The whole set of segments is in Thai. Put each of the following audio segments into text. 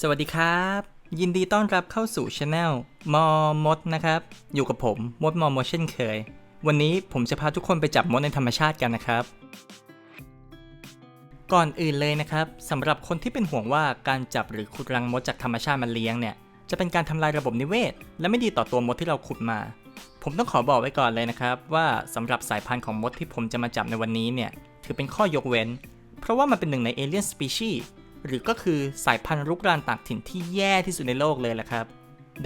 สวัสดีครับ ยินดีต้อนรับเข้าสู่ช anel มอมดนะครับ อยู่กับผมมดมอมดเช่นเคย วันนี้ผมจะพาทุกคนไปจับมดในธรรมชาติกันนะครับ ก่อนอื่นเลยนะครับสำหรับคนที่เป็นห่วงว่าการจับหรือขุดรังมดจากธรรมชาติมาเลี้ยงเนี่ยจะเป็นการทำลายระบบนิเวศ และไม่ดีต่อตัวมดที่เราขุดมา ผมต้องขอบอกไว้ก่อนเลยนะครับว่าสำหรับสายพันธุ์ของมดที่ผมจะมาจับในวันนี้เนี่ยถือเป็นข้อยกเว้น เพราะว่ามันเป็นหนึ่งในเอเลียนสปีชี หรือก็คือสายพันธุ์รุกรานต่างถิ่นที่แย่ที่สุดในโลกเลยแหละครับ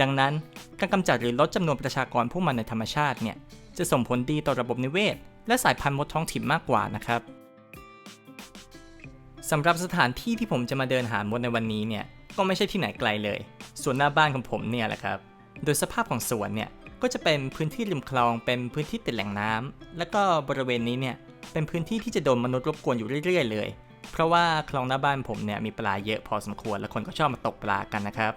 ดังนั้นการกำจัดหรือลดจำนวนประชากรพวกมันในธรรมชาติเนี่ยจะส่งผลดีต่อระบบนิเวศ และสายพันธุ์มดท้องถิ่นมากกว่านะครับสำหรับสถานที่ที่ผมจะมาเดินหามดในวันนี้เนี่ยก็ไม่ใช่ที่ไหนไกลเลยสวนหน้าบ้านของผมเนี่ยแหละครับ โดยสภาพของสวนเนี่ยก็จะเป็นพื้นที่ริมคลองเป็นพื้นที่ติดแหล่งน้ำแล้วก็บริเวณนี้เนี่ยเป็นพื้นที่ที่จะโดนมนุษย์รบกวนอยู่เรื่อย ๆ เลย เพราะว่าคลองหน้าบ้านผมเนี่ยมีปลาเยอะพอสมควรและคนก็ชอบมาตกปลากันนะครับ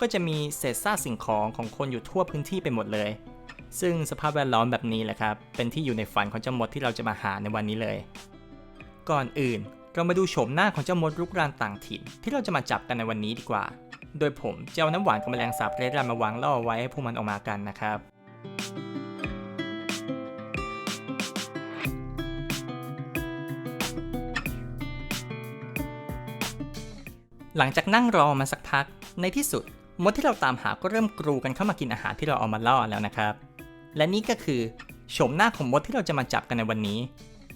ก็จะมีเศษซากสิ่งของของคนอยู่ทั่วพื้นที่ไปหมดเลย ซึ่งสภาพแวดล้อมแบบนี้แหละครับ เป็นที่อยู่ในฝันของเจ้ามดที่เราจะมาหาในวันนี้เลย ก่อนอื่นเรามาดูโฉมหน้าของเจ้ามดรุกรานต่างถิ่น ที่เราจะมาจับกันในวันนี้ดีกว่า โดยผมจะเอาน้ำหวานกับแมลงสาบเรดรันมาวางล่อไว้ให้พวกมันออกมากันนะครับ หลังจากนั่งรอมาสักพัก ในที่สุดมดที่เราตามหาก็เริ่มกรูกันเข้ามากินอาหารที่เราเอามาล่อแล้วนะครับ และนี่ก็คือโฉมหน้าของมดที่เราจะมาจับกันในวันนี้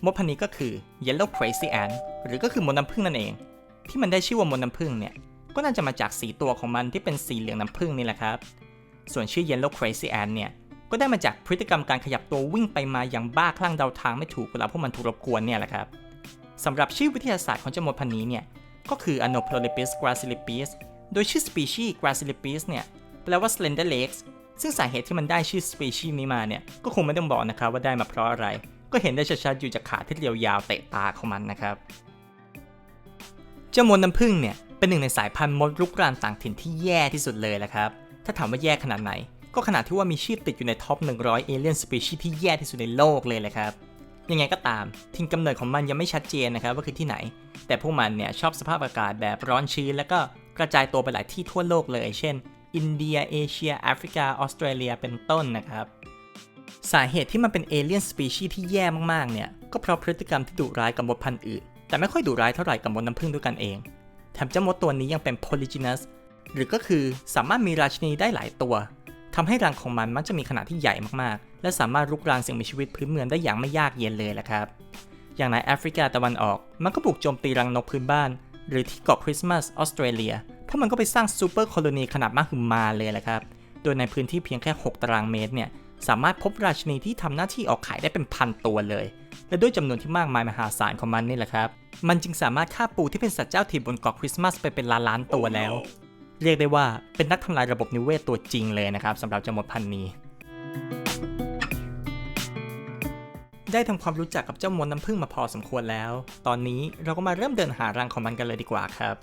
มดพันนี้ก็คือ Yellow Crazy Ant หรือก็คือมดน้ำผึ้งนั่นเอง ที่มันได้ชื่อว่ามดน้ำผึ้งเนี่ย ก็น่าจะมาจากสีตัวของมันที่เป็นสีเหลืองน้ำผึ้งนี่แหละครับ ส่วนชื่อ Yellow Crazy Ant เนี่ย ก็ได้มาจากพฤติกรรมการขยับตัววิ่งไปมาอย่างบ้าคลั่งเดาทางไม่ถูกเวลาพวกมันถูกรบกวนเนี่ยแหละครับสำหรับชื่อวิทยาศาสตร์ของเจ้ามดพันนี้เนี่ย ก็คือ Anoplolepis gracilipes โดยชื่อ species gracilipes เนี่ย แปลว่า slender legs ซึ่งสาเหตุที่มันได้ชื่อ species นี้มาเนี่ย ก็คงไม่ต้องบอกนะครับว่าได้มาเพราะอะไร ก็เห็นได้ชัดๆอยู่จากขาที่เรียวยาวเตะตาของมันนะครับ เจ้ามดน้ำผึ้งเนี่ย เป็นหนึ่งในสายพันธุ์มดรุกรานต่างถิ่นที่แย่ที่สุดเลยแหละครับ ถ้าถามว่าแย่ขนาดไหน ก็ขนาดที่ว่ามีชื่อติดอยู่ในท็อป 100 alien species ที่แย่ที่สุดในโลกเลยแหละครับ ยังไงก็ตามถิ่นกำเนิดของมันยังไม่ชัดเจนนะครับว่าคือที่ไหน แต่พวกมันเนี่ยชอบสภาพอากาศแบบร้อนชื้น แล้วก็กระจายตัวไปหลายที่ทั่วโลกเลย เช่น อินเดียเอเชียแอฟริกาออสเตรเลียเป็นต้นนะครับ สาเหตุที่มันเป็นเอเลี่ยนสปีชีส์ที่แย่มากๆเนี่ยก็เพราะพฤติกรรมที่ดุร้ายกับมดพันธุ์อื่น แต่ไม่ค่อยดุร้ายเท่าไหร่กับมดน้ำผึ้งด้วยกันเองแถมเจ้ามดตัวนี้ยังเป็น polygynous หรือก็คือสามารถมีราชินีได้หลายตัวทำให้รังของมันมักจะมีขนาดที่ใหญ่มากๆ และสามารถรุกรานสิ่งมีชีวิตพื้นเมืองได้อย่างไม่ยากเย็นเลยแหละครับ อย่างในแอฟริกาตะวันออก มันก็บุกโจมตีรังนกพื้นบ้าน หรือที่เกาะคริสต์มาสออสเตรเลียพวกมันก็ไปสร้างซูเปอร์โคโลนีขนาดมหึมาเลยแหละครับ โดยในพื้นที่เพียงแค่ 6 ตารางเมตรเนี่ยสามารถพบราชินีที่ทำหน้าที่ออกไข่ได้เป็นพันตัวเลย และด้วยจำนวนที่มากมายมหาศาลของมันนี่แหละครับ มันจึงสามารถฆ่าปูที่เป็นสัตว์เจ้าถิ่นบนเกาะคริสต์มาสไปเป็นล้านล้านตัวแล้ว เรียกได้ว่าเป็นนักทำลายระบบนิเวศตัวจริงเลยนะครับสำหรับจมดพันนี้ ได้ทำความรู้จักกับเจ้ามดน้ำผึ้งมาพอสมควรแล้ว ตอนนี้เราก็มาเริ่มเดินหารังของมันกันเลยดีกว่าครับ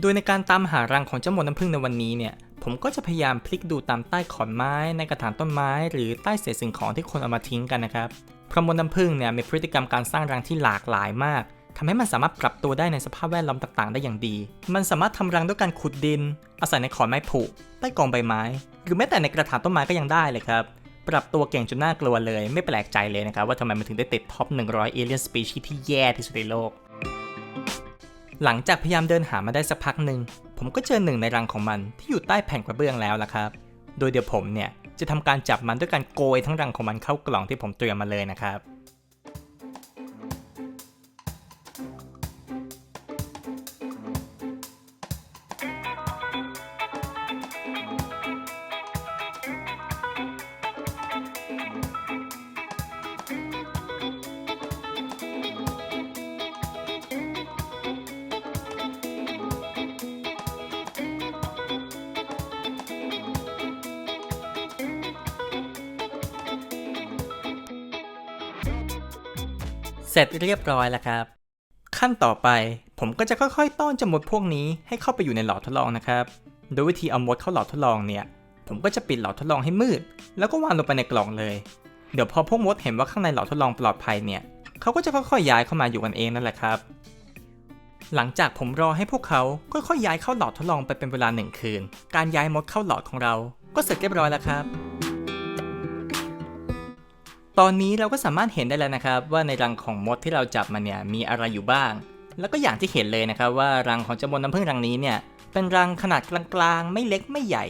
โดยในการตามหารังของเจ้ามดน้ำผึ้งในวันนี้เนี่ย ผมก็จะพยายามพลิกดูตามใต้ขอนไม้ ในกระถางต้นไม้ หรือใต้เศษสิ่งของที่คนเอามาทิ้งกันนะครับ เพราะมดน้ำผึ้งเนี่ยมีพฤติกรรมการสร้างรังที่หลากหลายมากทำให้มันสามารถปรับตัวได้ในสภาพแวดล้อมต่างๆ ได้อย่างดี มันสามารถทำรังด้วยการขุดดิน อาศัยในขอนไม้ผุ ใต้กองใบไม้ หรือแม้แต่ในกระถางต้นไม้ก็ยังได้เลยครับ ปรับตัวเก่งจนน่ากลัวเลย ไม่แปลกใจเลยนะครับ ว่าทำไมมันถึงได้ติดท็อป 100 alien species ที่แย่ที่สุดในโลก หลังจากพยายามเดินหามาได้สักพักหนึ่ง ผมก็เจอหนึ่งในรังของมันที่อยู่ใต้แผ่นกระเบื้องแล้วล่ะครับ โดยเดี๋ยวผมเนี่ยจะทำการจับมันด้วยการโกยทั้งรังของมันเข้ากล่องที่ผมเตรียมมาเลยนะครับ เสร็จเรียบร้อยแล้วครับ ขั้นต่อไปผมก็จะค่อยๆ ต้อนจมดพวกนี้ให้เข้าไปอยู่ในหลอดทดลองนะครับ โดยวิธีเอามดเข้าหลอดทดลองเนี่ย ผมก็จะปิดหลอดทดลองให้มืด แล้วก็วางลงไปในกล่องเลย เดี๋ยวพอพวกมดเห็นว่าข้างในหลอดทดลองปลอดภัยเนี่ยเขาก็จะค่อยๆย้ายเข้ามาอยู่กันเองนั่นแหละครับ หลังจากผมรอให้พวกเขาค่อยๆย้ายเข้าหลอดทดลองไปเป็นเวลาหนึ่งคืน การย้ายมดเข้าหลอดของเรา ก็เสร็จเรียบร้อยแล้วครับ ตอนนี้เราก็สามารถเห็นได้แล้วนะครับ ว่าในรังของมดที่เราจับมาเนี่ยมีอะไรอยู่บ้าง แล้วก็อย่างที่เห็นเลยนะครับ ว่ารังของเจ้ามดน้ำผึ้งรังนี้เนี่ยเป็นรังขนาดกลางๆ ไม่เล็กไม่ใหญ่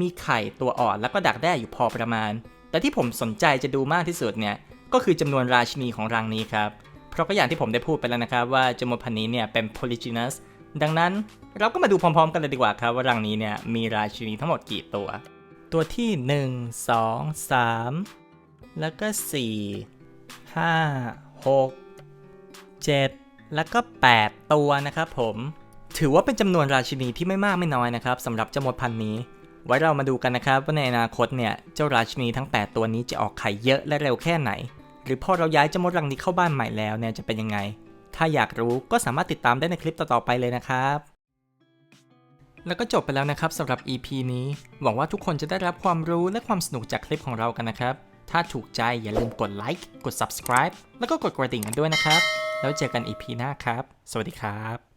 มีไข่ตัวอ่อนแล้วก็ดักแด้อยู่พอประมาณ แต่ที่ผมสนใจจะดูมากที่สุดเนี่ยก็คือจำนวนราชินีของรังนี้ครับ เพราะก็อย่างที่ผมได้พูดไปแล้วนะครับว่าจมดพันนี้เนี่ยเป็น polygynous ดังนั้นเราก็มาดูพร้อมๆ กันเลยดีกว่าครับว่ารังนี้เนี่ยมีราชินีทั้งหมดกี่ตัว ตัวที่ 1 2 3 แล้วก็ 4 5 6 7 แล้วก็ 8 ตัวนะครับผม ถือว่าเป็นจำนวนราชินีที่ไม่มากไม่น้อยนะครับสำหรับเจ้ามดพันธุ์นี้ ไว้เรามาดูกันนะครับว่าในอนาคตเนี่ย เจ้าราชินีทั้ง 8 ตัวนี้จะออกไข่เยอะและเร็วแค่ไหน หรือพอเราย้ายเจ้ามดรังนี้เข้าบ้านใหม่แล้วเนี่ยจะเป็นยังไง ถ้าอยากรู้ก็สามารถติดตามได้ในคลิปต่อๆไปเลยนะครับแล้วก็จบไปแล้วนะครับสำหรับ EP นี้ หวังว่าทุกคนจะได้รับความรู้และความสนุกจากคลิปของเรากันนะครับ ถ้าถูกใจอย่าลืมกดไลค์กด subscribe แล้วก็กดกระดิ่งกันด้วยนะครับ แล้วเจอกัน EP หน้าครับ สวัสดีครับ